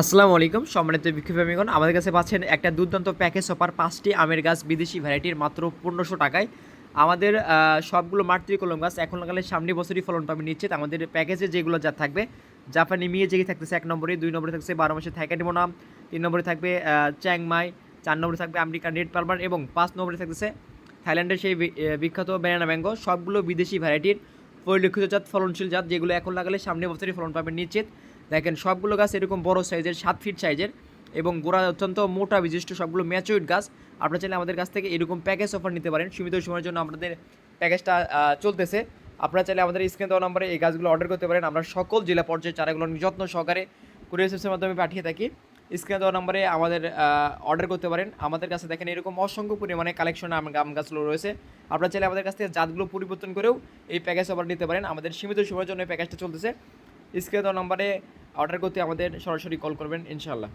আসসালামু আলাইকুম, সম্মানিত বিক্ষোভীগণ আমাদের কাছে পাচ্ছেন একটা দুর্দান্ত প্যাকেজ অফার পাঁচটি আমের গাছ বিদেশি ভ্যারাইটির মাত্র পনেরোশো টাকায়। আমাদের সবগুলো মাতৃ কলম গাছ এখন লাগালে সামনে বছরই ফলন পাবে নিশ্চিত। আমাদের প্যাকেজে যেগুলো যা থাকবে, জাপানি মিয়ে যেগুলি থাকতেছে এক নম্বরে, দুই নম্বরে থাকছে বারো মাসে থাইকানিমোনা, তিন নম্বরে থাকবে চ্যাংমাই চার নম্বরে থাকবে আমেরিকান রেড পালমার এবং পাঁচ নম্বরে থাকতেছে থাইল্যান্ডের সেই বিখ্যাত ব্যানানা ম্যাঙ্গো সবগুলো বিদেশি ভ্যারাইটির পরিলক্ষিত জাত ফলনশীল জাত যেগুলো এখন লাগালে সামনে বছরই ফলন পাবেন নিশ্চিত। দেখেন, সবগুলো গাছ এরকম বড় সাইজের সাত ফিট সাইজের এবং গোড়া অত্যন্ত মোটা বিশিষ্ট সবগুলো ম্যাচুইড গাছ। আপনারা চাইলে আমাদের কাছ থেকে এরকম প্যাকেজ অফার নিতে পারেন। সীমিত সময়ের জন্য আমাদের প্যাকেজটা চলতেছে। আপনারা চাইলে আমাদের স্ক্রিন দেওয়া নম্বরে এই গাছগুলো অর্ডার করতে পারেন। আমরা সকল জেলা পর্যায়ে চারাগুলো যত্ন সহকারে কুরিয়ার সার্ভিসের মাধ্যমে পাঠিয়ে থাকি। স্ক্রিনে দেওয়া নম্বরে আমাদের অর্ডার করতে পারেন। আমাদের কাছে দেখেন এরকম অসংখ্য পরিমাণে কালেকশন আম গাছগুলো রয়েছে। আপনারা চাইলে আমাদের কাছ থেকে জাতগুলো পরিবর্তন করেও এই প্যাকেজ অর্ডার নিতে পারেন। আমাদের সীমিত সময়ের জন্য এই প্যাকেজটা চলতেছে। স্ক্রিনে দেওয়া নম্বরে অর্ডার করতে আমাদের সরাসরি কল করবেন, ইনশাআল্লাহ।